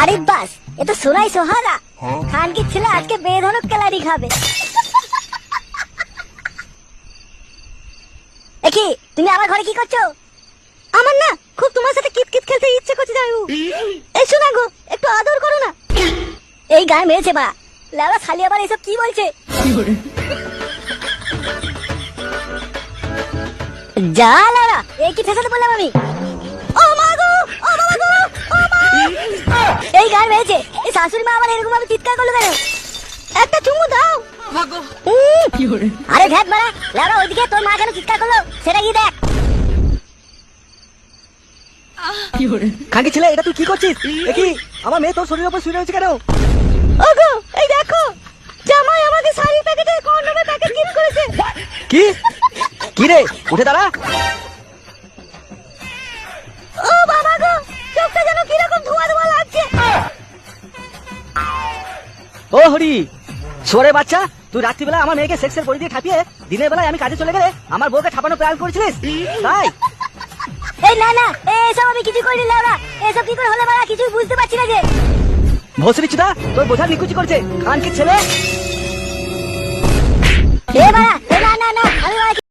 আরে বাস এ তো সোনাই সোহাগা খান কি ছেলে আজকে বেধনক কেলারি খাবে? একি তুমি আমার ঘরে কি করছ? আমার না খুব তোমার সাথে কিত কিত খেলতে ইচ্ছে করছে জানু। এই শোনা গো একটু আদর করো না। এই গায়ে মেরেছে মা। লেওড়া শালি আবার এসব কি বলছে? যা লারা এই কি ফেসাতে বললাম আমি? এই গান মেরেছে এই শাশুড়ি মা আবার এরকম ভাবে চিৎকার করল কেন? একটা চুমু দাও। আরে ঘ্যাট মারা লাউরা ওইদিকে তোর মা কেন চিৎকার করল সেটা কি দেখ খাঙ্কি ছেলে এটা তুই কি করছিস? কি আমার মেয়ে তোর শরীরের উপর শুয়ে রয়েছে কেন? ওগো এই দেখো জামাই আমাকে শাড়ির প্যাকেটে কন্ডোমের প্যাকেট গিফট করেছে। কি? কি রে? উঠে দাঁড়া। ও হরি সোরে বাচ্চা তুই রাত্রিবেলা আমার মেয়েকে সেক্সের পরি দিয়ে ঠাপিয়ে দিনের বেলায় আমি কাজে চলে গেলে আমার বউকে ঠাপানো প্ল্যান করেছিলিস? তাই? এই না না এসব আমি কিছু করিনি লাউরা। এসব কি করে হলে মারা? কিছু বুঝতে পারছি না যে। ভসরি চুদা তোর বোঝা নিকুচি করছে। খান কি ছেলে।